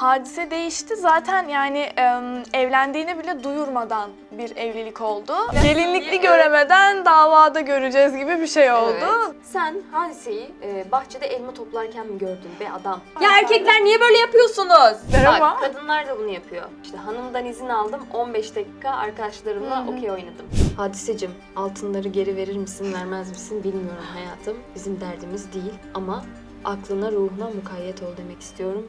Hadise değişti. Zaten yani evlendiğini bile duyurmadan bir evlilik oldu. Gelinlikli göremeden davada göreceğiz gibi bir şey oldu. Evet. Sen hadiseyi e, bahçede elma toplarken mi gördün be adam? Ya erkekler niye böyle yapıyorsunuz? Merhaba. Bak kadınlar da bunu yapıyor. İşte hanımdan izin aldım 15 dakika arkadaşlarımla okey oynadım. Hadisecim altınları geri verir misin vermez misin bilmiyorum hayatım. Bizim derdimiz değil ama aklına ruhuna mukayyet ol demek istiyorum.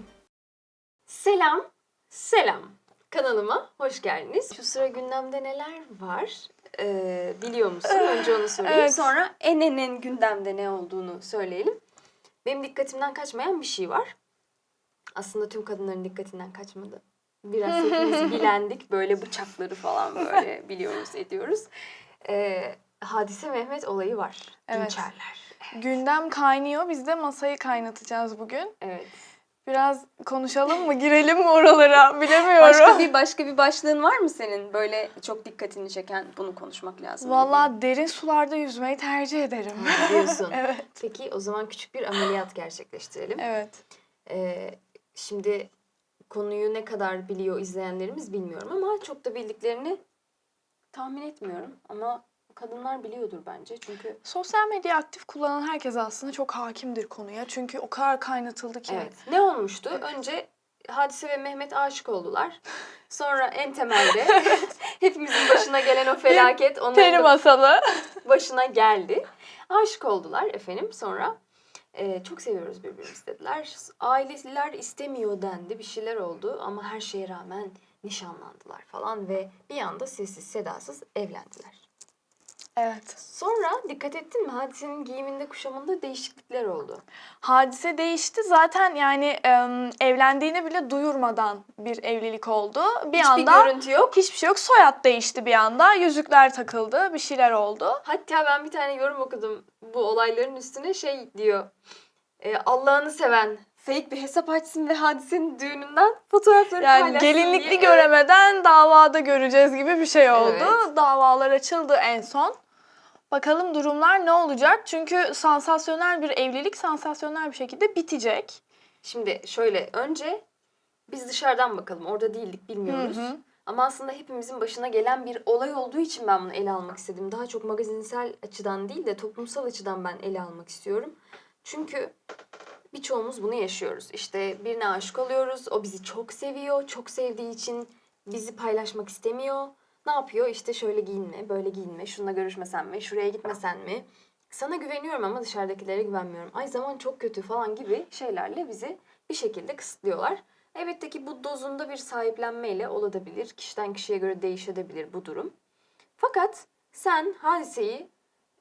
Selam, selam. Kanalıma hoş geldiniz. Şu sıra gündemde neler var? Ee, biliyor musun? Önce onu sorayım. Evet. Sonra en en en gündemde ne olduğunu söyleyelim. Benim dikkatimden kaçmayan bir şey var. Aslında tüm kadınların dikkatinden kaçmadı. Biraz hepimiz bilendik. Böyle bıçakları falan böyle biliyoruz, ediyoruz. Ee, Hadise Mehmet olayı var. Evet. Dinçerler. Gündem kaynıyor. Biz de masayı kaynatacağız bugün. Evet. Biraz konuşalım mı? Girelim mi oralara? Bilemiyorum. Başka bir başka bir başlığın var mı senin böyle çok dikkatini çeken bunu konuşmak lazım? Vallahi derin sularda yüzmeyi tercih ederim. Diyorsun. evet. Peki o zaman küçük bir ameliyat gerçekleştirelim. Evet. Ee, şimdi konuyu ne kadar biliyor izleyenlerimiz bilmiyorum ama çok da bildiklerini tahmin etmiyorum. Ama kadınlar biliyordur bence çünkü Sosyal medya aktif kullanan herkes aslında çok hakimdir konuya. Çünkü o kadar kaynatıldı ki. evet. Ne olmuştu? Önce Hadise ve Mehmet aşık oldular. Sonra en temelde hepimizin başına gelen o felaket onların masalı. başına geldi. Aşık oldular efendim. Sonra e, çok seviyoruz birbirimizi dediler. Aileler istemiyor dendi. Bir şeyler oldu ama her şeye rağmen nişanlandılar falan ve bir anda sessiz sedasız evlendiler. Evet. Sonra dikkat ettin mi? Hadisenin giyiminde kuşamında değişiklikler oldu. Hadise değişti. Zaten yani em, evlendiğini bile duyurmadan bir evlilik oldu. Bir Hiçbir anda görüntü yok. hiçbir şey yok. Soyad değişti bir anda. Yüzükler takıldı. Bir şeyler oldu. Hatta ben bir tane yorum okudum bu olayların üstüne şey diyor. e, Allah'ını seven fake bir hesap açsın ve hadisenin düğününden fotoğrafları Yani paylaşsın gelinlikli diye. göremeden davada göreceğiz gibi bir şey oldu. Evet. Davalar açıldı en son. Bakalım durumlar ne olacak? Çünkü sansasyonel bir evlilik sansasyonel bir şekilde bitecek. Şimdi şöyle önce biz dışarıdan bakalım. Orada değildik bilmiyoruz. Hı hı. Ama aslında hepimizin başına gelen bir olay olduğu için ben bunu ele almak istedim. Daha çok magazinsel açıdan değil de toplumsal açıdan ben ele almak istiyorum. Çünkü birçoğumuz bunu yaşıyoruz. İşte birine aşık oluyoruz. O bizi çok seviyor. Çok sevdiği için bizi paylaşmak istemiyor. Ne yapıyor? İşte şöyle giyinme, böyle giyinme, şununla görüşmesen mi, şuraya gitmesen mi? Sana güveniyorum ama dışarıdakilere güvenmiyorum. Ay zaman çok kötü falan gibi şeylerle bizi bir şekilde kısıtlıyorlar. Elbette ki bu dozunda bir sahiplenmeyle olabilir. Kişiden kişiye göre değişebilir bu durum. Fakat sen hadiseyi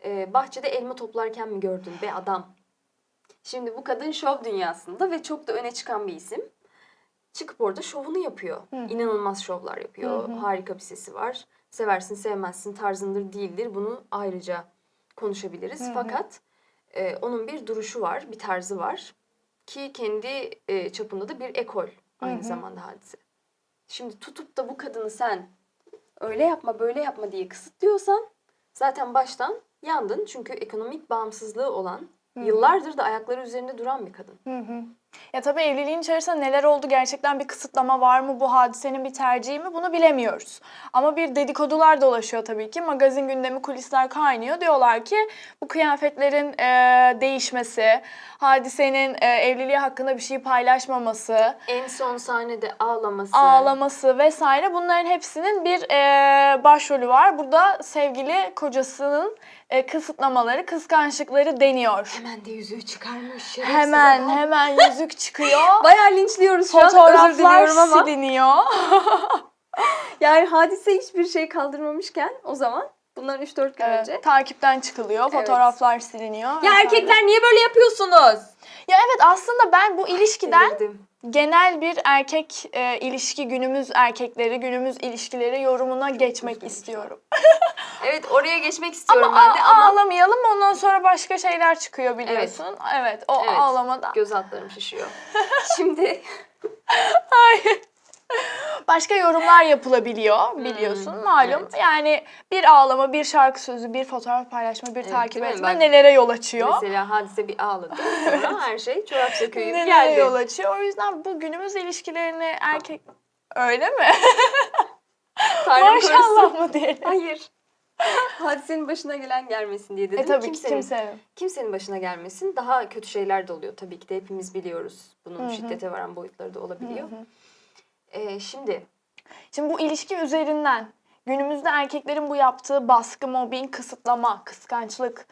e, bahçede elma toplarken mi gördün be adam? Şimdi bu kadın şov dünyasında ve çok da öne çıkan bir isim. Çıkıp orada şovunu yapıyor. Hı. İnanılmaz şovlar yapıyor. Hı hı. Harika bir sesi var. Seversin sevmezsin tarzındır değildir. Bunu ayrıca konuşabiliriz. Hı hı. Fakat e, onun bir duruşu var, bir tarzı var. Ki kendi e, çapında da bir ekol aynı Hı hı. zamanda hadise. Şimdi tutup da bu kadını sen öyle yapma böyle yapma diye kısıtlıyorsan zaten baştan yandın. Çünkü ekonomik bağımsızlığı olan Hı hı. yıllardır da ayakları üzerinde duran bir kadın. Hı hı. Ya tabii evliliğin içerisinde neler oldu gerçekten bir kısıtlama var mı bu hadisenin bir tercihi mi bunu bilemiyoruz. Ama bir dedikodular dolaşıyor tabii ki magazin gündemi kulisler kaynıyor diyorlar ki bu kıyafetlerin e, değişmesi, hadisenin e, evliliği hakkında bir şey paylaşmaması, En son sahnede ağlaması. ağlaması vesaire bunların hepsinin bir e, başrolü var. Burada sevgili kocasının e, kısıtlamaları, kıskançlıkları deniyor. Hemen de yüzüğü çıkarmış. şerefsiz Hemen adam. hemen yüzük çıkıyor. Bayağı linçliyoruz şu an. Özür Fotoğraflar diliyorum ama. siliniyor. Yani hadise hiçbir şey kaldırmamışken o zaman bundan 3-4 gün önce. Evet, takipten çıkılıyor, fotoğraflar siliniyor. Ya erkekler niye böyle yapıyorsunuz? Ya evet aslında ben bu ilişkiden Delirdim. genel bir erkek e, ilişki günümüz erkekleri, günümüz ilişkileri yorumuna geçmek istiyorum. Evet oraya geçmek istiyorum Ama, ben de ama ağlamayalım ondan sonra başka şeyler çıkıyor biliyorsun. Evet, o Evet. ağlamada. göz altlarım şişiyor. Şimdi başka yorumlar yapılabiliyor biliyorsun malum. Hmm, evet. Yani bir ağlama, bir şarkı sözü, bir fotoğraf paylaşma, bir Evet, takip etme Bak, nelere yol açıyor. Mesela hadise bir ağladı. Sonra her şey çorap söküğü gibi Nelere geldi. yol açıyor. O yüzden bu günümüz ilişkilerini erkek... Öyle mi? Tanrım Maşallah mı diyelim? Hayır. Hadisenin başına gelen gelmesin diye dedim. E tabii ki kimsenin, kimsenin. kimsenin başına gelmesin. Daha kötü şeyler de oluyor tabii ki de hepimiz biliyoruz. Bunun Hı hı. şiddete varan boyutları da olabiliyor. Hı hı. Ee, şimdi Şimdi bu ilişki üzerinden günümüzde erkeklerin bu yaptığı baskı, mobbing, kısıtlama, kıskançlık,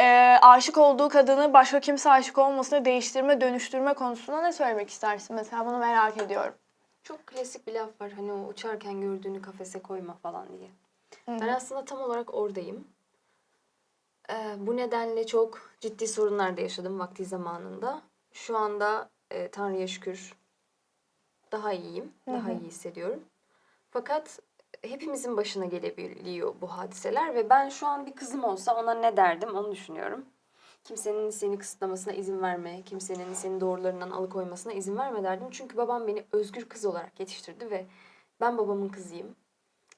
e, aşık olduğu kadını başka kimse aşık olmasına değiştirme, dönüştürme konusunda ne söylemek istersin? Mesela bunu merak ediyorum. çok klasik bir laf var. Hani o uçarken gördüğünü kafese koyma falan diye. Hı Ben aslında tam olarak oradayım. Ee, bu nedenle çok ciddi sorunlar da yaşadım vakti zamanında. Şu anda e, Tanrı'ya şükür daha iyiyim, daha iyi hissediyorum. Fakat hepimizin başına gelebiliyor bu hadiseler ve ben şu an bir kızım olsa ona ne derdim onu düşünüyorum. Kimsenin seni kısıtlamasına izin verme, kimsenin seni doğrularından alıkoymasına izin verme derdim. Çünkü babam beni özgür kız olarak yetiştirdi ve ben babamın kızıyım.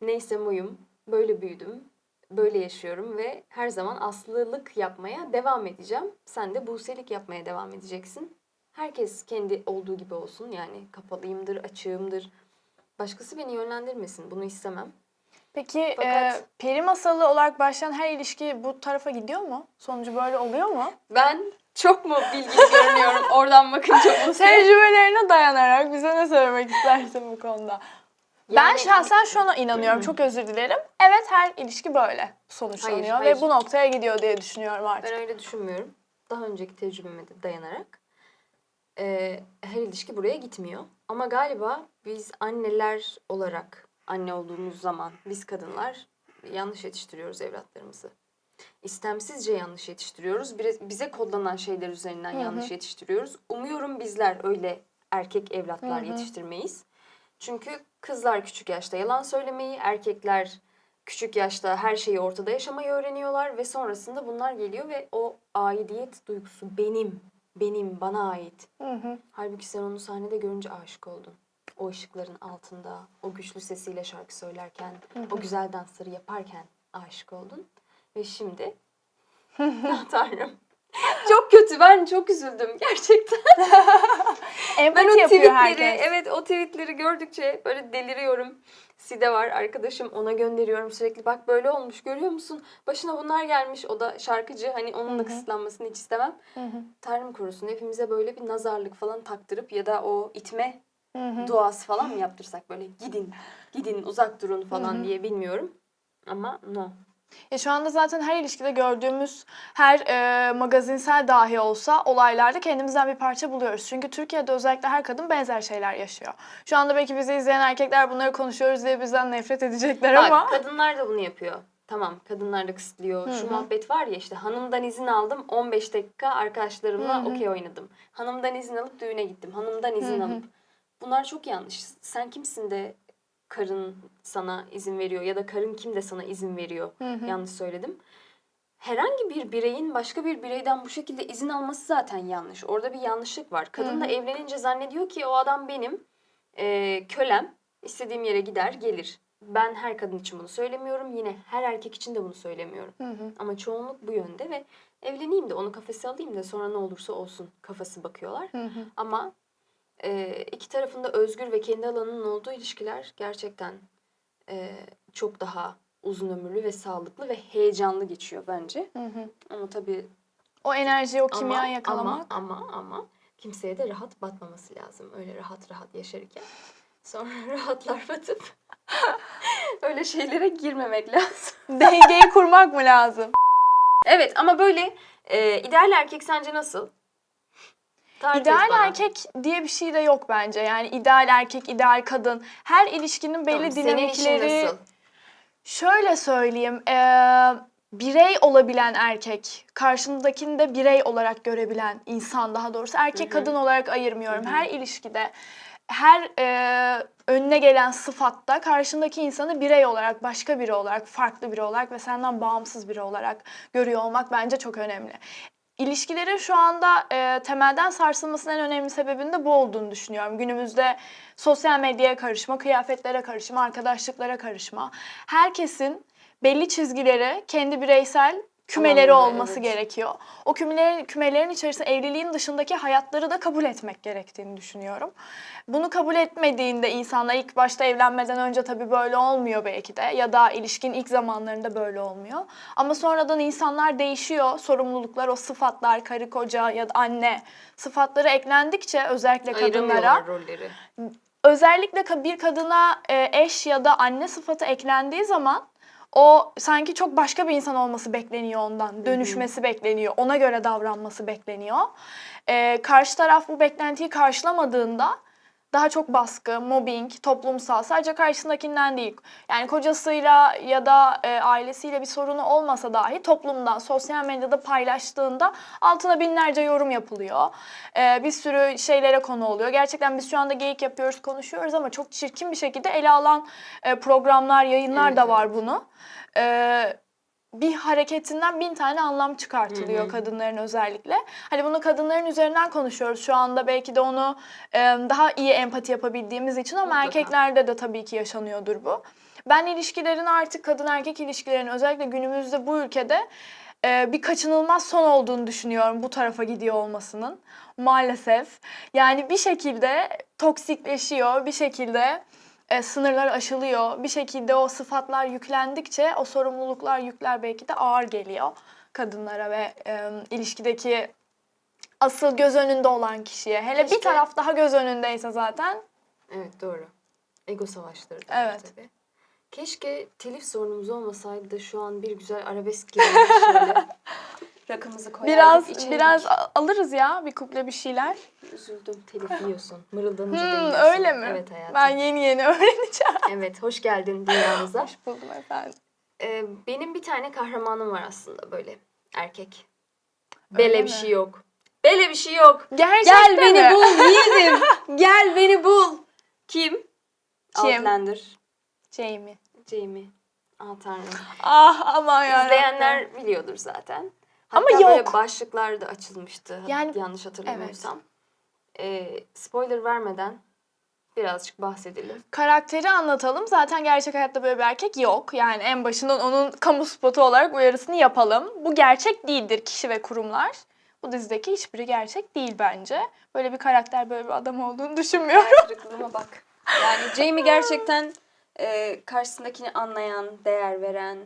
Neyse oyum, böyle büyüdüm, böyle yaşıyorum ve her zaman aslılık yapmaya devam edeceğim. Sen de buselik yapmaya devam edeceksin. Herkes kendi olduğu gibi olsun yani kapalıyımdır, açığımdır. Başkası beni yönlendirmesin, bunu istemem. Peki Fakat- e, peri masalı olarak başlayan her ilişki bu tarafa gidiyor mu? Sonucu böyle oluyor mu? Ben çok mu bilgili görünüyorum oradan bakınca bunu Tecrübelerine dayanarak bize ne söylemek istersin bu konuda? ben Yani- şahsen şuna inanıyorum. Çok özür dilerim. Evet her ilişki böyle sonuçlanıyor Hayır, hayır. ve bu noktaya gidiyor diye düşünüyorum artık. Ben öyle düşünmüyorum. Daha önceki tecrübeme de dayanarak e, her ilişki buraya gitmiyor. Ama galiba biz anneler olarak anne olduğumuz zaman biz kadınlar yanlış yetiştiriyoruz evlatlarımızı. İstemsizce yanlış yetiştiriyoruz. Bize, kodlanan şeyler üzerinden Hı hı. yanlış yetiştiriyoruz. Umuyorum bizler öyle erkek evlatlar Hı hı. yetiştirmeyiz. Çünkü kızlar küçük yaşta yalan söylemeyi, erkekler küçük yaşta her şeyi ortada yaşamayı öğreniyorlar ve sonrasında bunlar geliyor ve o aidiyet duygusu benim, benim, bana ait. Hı hı. Halbuki sen onu sahnede görünce aşık oldun. O ışıkların altında, o güçlü sesiyle şarkı söylerken, o güzel dansları yaparken aşık oldun. Ve şimdi, ah tanrım. Çok kötü, ben çok üzüldüm gerçekten. Ben Empati o yapıyor tweetleri, herkes. evet o tweetleri gördükçe böyle deliriyorum. Side var arkadaşım ona gönderiyorum sürekli bak böyle olmuş görüyor musun? Başına bunlar gelmiş o da şarkıcı hani onun da kısıtlanmasını hiç istemem. Hı hı. Tanrım korusun hepimize böyle bir nazarlık falan taktırıp ya da o itme Hı hı. duası falan mı yaptırsak böyle gidin gidin uzak durun falan diye bilmiyorum. Ama no. Ya şu anda zaten her ilişkide gördüğümüz her e, magazinsel dahi olsa olaylarda kendimizden bir parça buluyoruz. Çünkü Türkiye'de özellikle her kadın benzer şeyler yaşıyor. Şu anda belki bizi izleyen erkekler bunları konuşuyoruz diye bizden nefret edecekler Bak, ama kadınlar da bunu yapıyor. Tamam kadınlar da kısıtlıyor. Şu muhabbet var ya işte hanımdan izin aldım 15 dakika arkadaşlarımla okey oynadım. Hanımdan izin alıp düğüne gittim. Hanımdan izin Hı hı. alıp. Bunlar çok yanlış. Sen kimsin de karın sana izin veriyor ya da karın kim de sana izin veriyor. Hı hı. Yanlış söyledim. Herhangi bir bireyin başka bir bireyden bu şekilde izin alması zaten yanlış. Orada bir yanlışlık var. Kadın da Hı evlenince zannediyor ki o adam benim e, kölem. İstediğim yere gider gelir. Ben her kadın için bunu söylemiyorum. Yine her erkek için de bunu söylemiyorum. Hı hı. Ama çoğunluk bu yönde ve evleneyim de onu kafese alayım da sonra ne olursa olsun kafası bakıyorlar. Hı hı. Ama e, iki tarafında özgür ve kendi alanının olduğu ilişkiler gerçekten e, çok daha uzun ömürlü ve sağlıklı ve heyecanlı geçiyor bence. Hı hı. Ama tabii o enerjiyi, o ama, kimya yakalamak. ama ama ama kimseye de rahat batmaması lazım. Öyle rahat rahat yaşarken sonra rahatlar batıp öyle şeylere girmemek lazım. Dengeyi kurmak mı lazım? Evet ama böyle e, ideal erkek sence nasıl? Tarif İdeal bana. erkek diye bir şey de yok bence. Yani ideal erkek, ideal kadın. Her ilişkinin belli Tamam, senin için dinamikleri... nasıl? Şöyle söyleyeyim, eee, birey olabilen erkek, karşındakini de birey olarak görebilen insan daha doğrusu. Erkek Hı hı. kadın olarak ayırmıyorum. Hı hı. Her ilişkide, her eee, önüne gelen sıfatta karşındaki insanı birey olarak, başka biri olarak, farklı biri olarak ve senden bağımsız biri olarak görüyor olmak bence çok önemli. İlişkilerin şu anda e, temelden sarsılmasının en önemli sebebinin de bu olduğunu düşünüyorum. Günümüzde sosyal medyaya karışma, kıyafetlere karışma, arkadaşlıklara karışma. Herkesin belli çizgileri, kendi bireysel kümeleri Alanları, olması evet. gerekiyor. O kümelerin, kümelerin içerisinde evliliğin dışındaki hayatları da kabul etmek gerektiğini düşünüyorum. Bunu kabul etmediğinde insanlar ilk başta evlenmeden önce tabii böyle olmuyor belki de ya da ilişkinin ilk zamanlarında böyle olmuyor. Ama sonradan insanlar değişiyor. Sorumluluklar, o sıfatlar, karı koca ya da anne sıfatları eklendikçe özellikle kadınlara Ayıramıyorlar rolleri. özellikle ka- bir kadına e, eş ya da anne sıfatı eklendiği zaman o sanki çok başka bir insan olması bekleniyor ondan. Dönüşmesi bekleniyor. Ona göre davranması bekleniyor. E, karşı taraf bu beklentiyi karşılamadığında daha çok baskı, mobbing, toplumsal sadece karşısındakinden değil. Yani kocasıyla ya da e, ailesiyle bir sorunu olmasa dahi toplumdan, sosyal medyada paylaştığında altına binlerce yorum yapılıyor. E, bir sürü şeylere konu oluyor. Gerçekten biz şu anda geyik yapıyoruz, konuşuyoruz ama çok çirkin bir şekilde ele alan e, programlar, yayınlar Evet, da var bunu. E, bir hareketinden bin tane anlam çıkartılıyor Hı hı. kadınların özellikle. Hani bunu kadınların üzerinden konuşuyoruz şu anda. Belki de onu e, daha iyi empati yapabildiğimiz için ama Mutlaka. erkeklerde de tabii ki yaşanıyordur bu. Ben ilişkilerin artık kadın erkek ilişkilerin özellikle günümüzde bu ülkede e, bir kaçınılmaz son olduğunu düşünüyorum bu tarafa gidiyor olmasının. Maalesef. Yani bir şekilde toksikleşiyor, bir şekilde e, sınırlar aşılıyor. Bir şekilde o sıfatlar yüklendikçe o sorumluluklar, yükler belki de ağır geliyor kadınlara ve e, ilişkideki asıl göz önünde olan kişiye. Hele Keşke- bir taraf daha göz önündeyse zaten Evet doğru. Ego savaşları Evet. tabii. Keşke telif sorunumuz olmasaydı da şu an bir güzel arabesk şöyle. Rakımızı koyardık. biraz içerdik. biraz alırız ya bir kuple bir şeyler. Üzüldüm. Telif yiyorsun. Mırıldanınca Hmm, değiyorsun. öyle mi? Evet hayatım. Ben yeni yeni öğreneceğim. Evet hoş geldin dünyamıza. Hoş buldum efendim. Ee, benim bir tane kahramanım var aslında böyle. Erkek. Öyle Bele mi? bir şey yok. Bele bir şey yok. Gerçekten Gel beni mi? bul yiğidim. Gel beni bul. Kim? Kim? Outlander. Jamie. Jamie. Ah tanrım. Ah aman ya. İzleyenler biliyordur zaten. Ama Hatta böyle yok. başlıklar da açılmıştı. Yani- yanlış hatırlamıyorsam. Ee, spoiler vermeden birazcık bahsedelim. Karakteri anlatalım. Zaten gerçek hayatta böyle bir erkek yok. Yani en başından onun kamu spotu olarak uyarısını yapalım. Bu gerçek değildir kişi ve kurumlar. Bu dizideki hiçbiri gerçek değil bence. Böyle bir karakter, böyle bir adam olduğunu düşünmüyorum. Hayal kırıklığıma bak. Yani Jamie gerçekten e, karşısındakini anlayan, değer veren,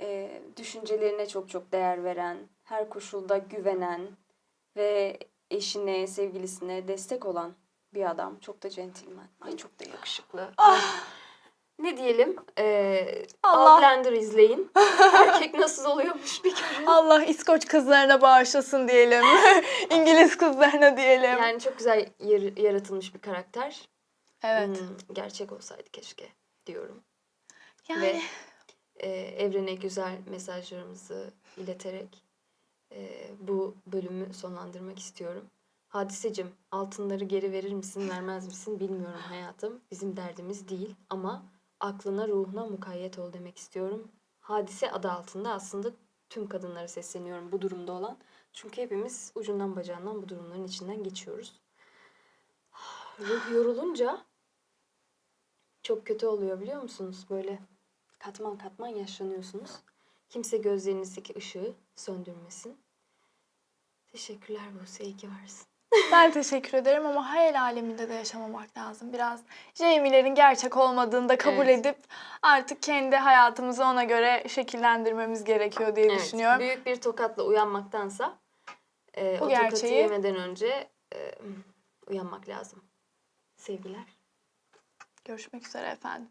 e, düşüncelerine çok çok değer veren, her koşulda güvenen ve eşine, sevgilisine destek olan bir adam. Çok da centilmen. Ay çok da yakışıklı. Ne diyelim? Ee, Allah. Outlander izleyin. Erkek nasıl oluyormuş bir görün. Allah İskoç kızlarına bağışlasın diyelim. İngiliz kızlarına diyelim. Yani çok güzel yar- yaratılmış bir karakter. evet. Hmm, gerçek olsaydı keşke diyorum. Yani Ve e, evrene güzel mesajlarımızı ileterek e, bu bölümü sonlandırmak istiyorum. Hadisecim altınları geri verir misin vermez misin bilmiyorum hayatım. Bizim derdimiz değil ama aklına ruhuna mukayyet ol demek istiyorum. Hadise adı altında aslında tüm kadınlara sesleniyorum bu durumda olan. Çünkü hepimiz ucundan bacağından bu durumların içinden geçiyoruz. Ruh yorulunca çok kötü oluyor biliyor musunuz? Böyle katman katman yaşlanıyorsunuz. Kimse gözlerinizdeki ışığı söndürmesin. Teşekkürler Buse, iyi ki varsın. ben teşekkür ederim ama hayal aleminde de yaşamamak lazım. Biraz Jamie'lerin gerçek olmadığını da kabul Evet. edip artık kendi hayatımızı ona göre şekillendirmemiz gerekiyor diye Evet, düşünüyorum. büyük bir tokatla uyanmaktansa e, Bu o tokatı gerçeği- yemeden önce e, uyanmak lazım. Sevgiler. Görüşmek üzere efendim.